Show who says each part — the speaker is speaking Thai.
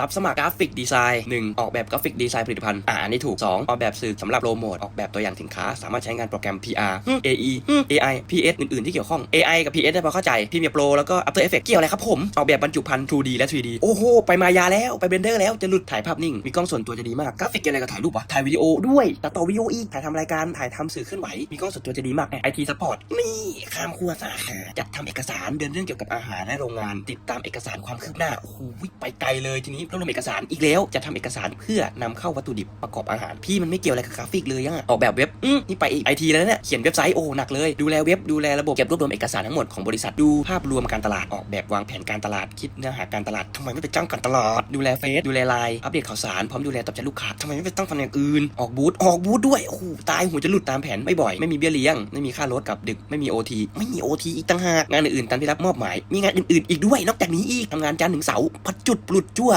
Speaker 1: รับสมัครกราฟิกดีไซน์ 1. ออกแบบกราฟิกดีไซน์ผลิตภัณฑ์ อ่าอันนี้ถูก 2. ออกแบบสื่อสำหรับโปรโมท ออกแบบตัวอย่างสินค้า สามารถใช้งานโปรแกรม PR อืม AE อืม AI PS อื่น ๆ ที่เกี่ยวข้อง AI กับ PS ได้พอเข้าใจ Premiere Pro แล้วก็ After Effects เกี่ยวอะไรครับผม ออกแบบบรรจุภัณฑ์ 2D และ 3D โอ้โห ไปมายาแล้ว ไปเบนเดอร์แล้ว จะหลุดถ่ายภาพนิ่ง มีกล้องส่วนตัวจะดีมาก กราฟิกเกี่ยวอะไรกับถ่ายรูปวะ ถ่ายวิดีโอด้วยตัดต่อวิดีโออีก ถ่ายทำรายการ ถ่ายทำสื่อเคลื่อนไหว มีกล้องส่วนตัวจะดีมากไอทีสปอร์ตนี่ข้ามครัวสาขาจัดทำเอกสารเดินเรื่องเกี่ยวกับอาหารและโรงงาน ติดตามเอกสารความคืบหน้าโอ้โหไปไกลเลยทีนี้ต้องทำเอกสารอีกแล้ว จะทำเอกสารเพื่อนำเข้าวัตถุดิบประกอบอาหาร พี่มันไม่เกี่ยวอะไรกับกราฟิกเลยอะออกแบบเว็บอืมนี่ไปไอทีแล้วเนี่ยเขียนเว็บไซต์โอ้หนักเลยดูแลเว็บดูแลระบบเก็บรวบรวมเอกสารทั้งหมดของบริษัทดูภาพรวมการตลาดออกแบบวางแผนการตลาดคิดเนื้อหาการตลาดทำไมไม่ไปจ้างการตลาดดูแลเฟซดูแลไลน์อัปเดตข่าวสารพร้อมดูแลตอบใจลูกค้าทำไมไม่ไปตั้งทำอย่างอื่นออกบูธออกบูธด้วยโอ้โหตายหัวจะหลุดตามแผนไม่บ่อยไม่มีเบี้ยเลี้ยงไม่มีค่ารถกับดึกไม่มีโอทีไม่มีโอทีอีกต่างหากงานอื่นๆตามที่รับมอบหมายมีงานอื่นๆอีกด้วยนอกจากนี้อีกทำงานจันทร์ถึงเสาร์พัดจุดปลุดจั่ว